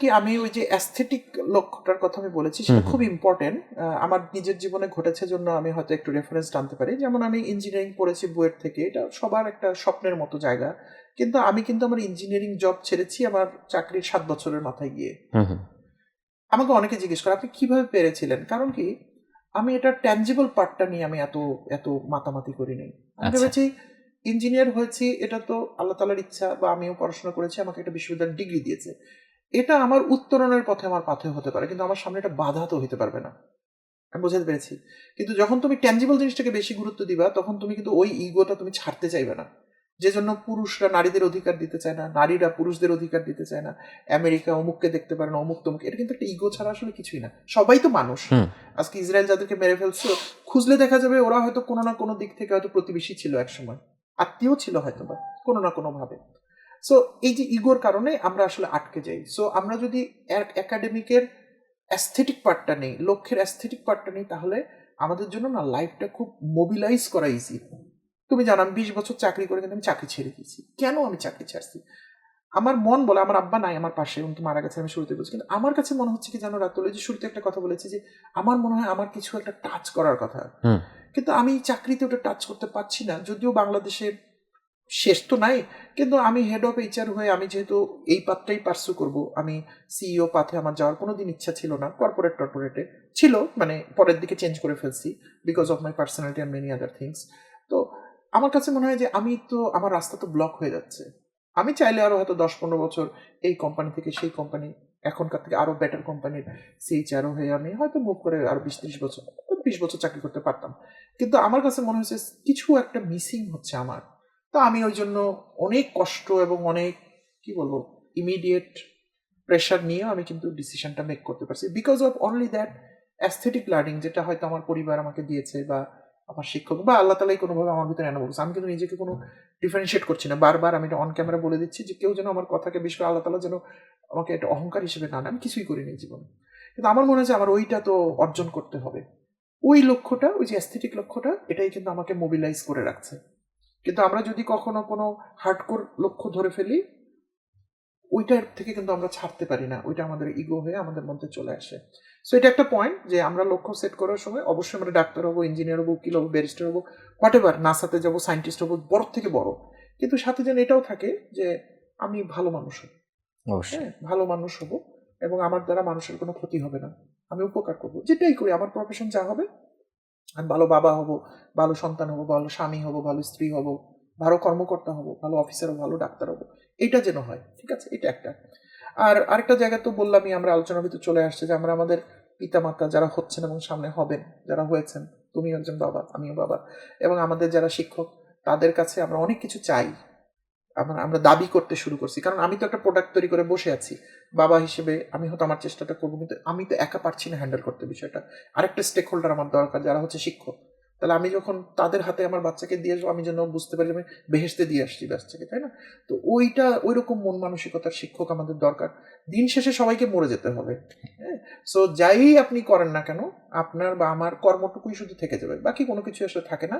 কি আমি ওই যে অ্যাস্থেটিক লক্ষ্যটার কথা আমি বলেছি সেটা খুব ইম্পর্টেন্ট আমার নিজের জীবনে ঘটেছে জন্য আমি হয়তো একটু রেফারেন্স টানতে পারি। যেমন আমি ইঞ্জিনিয়ারিং পড়েছি বুয়েট থেকে এটা সবার একটা স্বপ্নের মতো জায়গা। কিন্তু আমি কিন্তু আমার ইঞ্জিনিয়ারিং জব ছেড়েছি আমার চাকরির সাত বছরের মাথায় গিয়ে। আমাকে অনেকে জিজ্ঞেস করে আপনি কীভাবে পেরেছিলেন? কারণ কি আমি এটা ট্যাঞ্জিবল পার্টটা নিয়ে আমি এত এত মাতামাতি করি নাই আমি আচ্ছা। ভেবেছি ইঞ্জিনিয়ার হয়েছি এটা তো আল্লাহ তালার ইচ্ছা বা আমিও পড়াশোনা করেছি আমাকে একটা বিশ্ববিদ্যালয় ডিগ্রি দিয়েছে। এটা আমার উত্তরণের পথে আমার পাথে হতে পারে কিন্তু আমার সামনে এটা বাধা তো হতে পারবে না। আমি বোঝাতে পেরেছি। কিন্তু যখন তুমি ট্যাঞ্জিবল জিনিসটাকে বেশি গুরুত্ব দিবা তখন তুমি কিন্তু ওই ইগোটা তুমি ছাড়তে চাইবে না। যে জন্য পুরুষরা নারীদের অধিকার দিতে চায় না নারীরা পুরুষদের অধিকার দিতে চায় না। আমেরিকা অমুককে দেখতে পারে না অমুক তমুক। এটা কিন্তু একটা ইগো ছাড়া আসলে কিছুই না। সবাই তো মানুষ। আজকে ইসরায়েল যাদেরকে মেরে ফেলছো খুঁজলে দেখা যাবে ওরা হয়তো কোনো না কোনো দিক থেকে হয়তো প্রতিবেশী ছিল একসময়। আত্মীয় ছিল হয়তো বা কোনো না কোনো ভাবে সো এই যে ইগোর কারণে আমরা আসলে আটকে যাই। সো আমরা যদি একাডেমিকের অ্যাস্থেটিক পার্টটা নেই লক্ষ্যের অ্যাস্থেটিক পার্টটা নেই তাহলে আমাদের জন্য না লাইফটা খুব মোবিলাইজ করা ইজি তুমি জানো আমি বিশ বছর চাকরি করে কিন্তু আমি চাকরি ছেড়ে দিয়েছি। কেন আমি চাকরি ছাড়ছি? আমার মন বলে আমার আব্বা নাই আমার পাশে উনি মারা গেছে আমি শুরুতে বলছি। কিন্তু আমার কাছে মনে হচ্ছে কি জানো রাতুল যে শুরুতে একটা কথা বলেছি যে আমার মনে হয় আমার কিছু একটা টাচ করার কথা। কিন্তু আমি চাকরিতে ওটা টাচ করতে পারছি না যদিও বাংলাদেশে শেষ তো নাই, কিন্তু আমি হেড অফ এইচআর হয়ে আমি যেহেতু এই পাথটাই পার্সু করব, আমি সিইও পাথে আমার যাওয়ার কোনো দিন ইচ্ছা ছিল না কর্পোরেট টর্পোরেটে ছিল মানে পরের দিকে চেঞ্জ করে ফেলছি because of my personality and many other things তো আমার কাছে মনে হয় যে আমি তো, আমার রাস্তা তো ব্লক হয়ে যাচ্ছে। আমি চাইলে আরও হয়তো দশ পনেরো বছর এই কোম্পানি থেকে সেই কোম্পানি এখনকার থেকে আরও বেটার কোম্পানির সিএইচআরও হয়ে আমি হয়তো মুভ করে আরও বিশ ত্রিশ বছর, বিশ বছর চাকরি করতে পারতাম। কিন্তু আমার কাছে মনে হচ্ছে কিছু একটা মিসিং হচ্ছে আমার। তো আমি ওই জন্য অনেক কষ্ট এবং অনেক, কি বলব ইমিডিয়েট প্রেশার নিয়ে আমি কিন্তু ডিসিশনটা মেক করতে পারছি। Because of only that aesthetic learning যেটা হয়তো আমার পরিবার আমাকে দিয়েছে বা আমার শিক্ষক বা আল্লাহ তালাই কোনোভাবে আমার ভিতরে এনে বলছে আমি কিন্তু নিজেকে কোনো ডিফারেন্সিয়েট করছি না। বারবার আমি এটা অন ক্যামেরা বলে দিচ্ছি যে কেউ যেন আমার কথাকে বিশেষ করে আল্লাহ তালা যেন আমাকে একটা অহংকার হিসেবে না আমি কিছুই করিনি জীবনে। কিন্তু আমার মনে হয় আমার ওইটা তো অর্জন করতে হবে। ওই লক্ষ্যটা, ওই যে অ্যাস্থেটিক লক্ষ্যটা, এটাই কিন্তু আমাকে মোবিলাইজ করে রাখছে। কিন্তু আমরা যদি কখনো কোনো হার্ডকোর লক্ষ্য ধরে ফেলি ওইটার থেকে কিন্তু আমরা ছাড়তে পারি না। ওইটা আমাদের ইগো হয়ে আমাদের মধ্যে চলে আসে। সো এটা একটা পয়েন্ট যে আমরা লক্ষ্য সেট করার সময় অবশ্যই আমরা ডাক্তার হব ইঞ্জিনিয়ার হব উকিল হব ব্যারিস্টার হব হোয়াট এভার নাসাতে যাব সায়েন্টিস্ট হব বড় থেকে বড়। কিন্তু সাথে যেন এটাও থাকে যে আমি ভালো মানুষ হব। অবশ্যই। হ্যাঁ ভালো মানুষ হব এবং আমার দ্বারা মানুষের কোনো ক্ষতি হবে না। আমি উপকার করব। যেটাই করি আমার প্রফেশন যা হবে আমি ভালো বাবা হব, ভালো সন্তান হব, ভালো স্বামী হব, ভালো স্ত্রী হব, ভালো কর্মকর্তা হব, ভালো অফিসার ভালো ডাক্তার হব। এটা যেন হয়, ঠিক আছে? এটা একটা। আর আরেকটা জায়গা তো বললামই, আমরা আলোচনার ভিতরে চলে আসছে যে আমরা আমাদের পিতামাতা যারা হচ্ছেন এবং সামনে হবেন, যারা হয়েছেন, তুমিও একজন বাবা, আমিও বাবা। এবং আমাদের যারা শিক্ষক, তাদের কাছে আমরা অনেক কিছু চাই। আমরা আমরা দাবি করতে শুরু করছি। কারণ আমি তো একটা প্রোডাক্ট তৈরি করে বসে আছি। বাবা হিসেবে আমি হয়তো আমার চেষ্টাটা করব, কিন্তু আমি তো একা পারছি না হ্যান্ডেল করতে বিষয়টা। আরেকটা স্টেক হোল্ডার আমার দরকার, যারা হচ্ছে শিক্ষক। তাহলে আমি যখন তাদের হাতে আমার বাচ্চাকে দিয়ে আসব, আমি যেন বুঝতে পারি আমি বেহেসতে দিয়ে আসছি বাচ্চাকে, তাই না? তো ওইটা ওই রকম মন মানসিকতার শিক্ষক আমাদের দরকার। দিন শেষে সবাইকে মরে যেতে হবে। হ্যাঁ? সো যাই আপনি করেন না কেন, আপনার বা আমার কর্মটুকুই শুধু থেকে যাবে। বাকি কোনো কিছু আসলে থাকে না।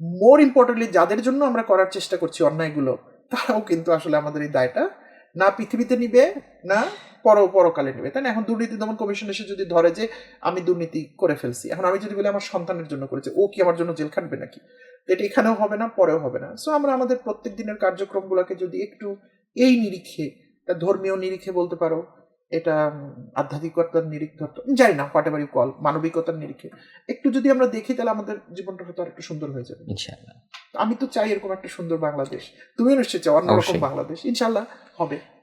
মোর ইম্পর্টেন্টলি যাদের জন্য আমরা করার চেষ্টা করছি অন্যায়গুলো তারাও কিন্তু আসলে আমাদের এই দায়টা না পৃথিবীতে নিবে, না পর পরকালে নেবে। তাই না? এখন দুর্নীতি দমন কমিশন এসে যদি ধরে যে আমি দুর্নীতি করে ফেলছি, এখন আমি যদি বলি আমার সন্তানের জন্য করেছে, ও কি আমার জন্য জেল খাটবে নাকি? এটা এখানেও হবে না, পরেও হবে না। সো আমরা আমাদের প্রত্যেক দিনের কার্যক্রমগুলোকে যদি একটু এই নিরিখে ধর্মীয় নিরিখে বলতে পারো, এটা আধ্যাত্মিকতার নিরিখ ধরতে জানি না, হোয়াট এভার ইউ কল, মানবিকতার নিরিখে। একটু যদি আমরা দেখি তাহলে আমাদের জীবনটা হয়তো আর একটু সুন্দর হয়ে যাবে। ইনশাআল্লাহ। আমি তো চাই এরকম একটা সুন্দর বাংলাদেশ। তুমিও নিশ্চয়ই চাও অন্যরকম। বাংলাদেশ। ইনশাল্লাহ হবে।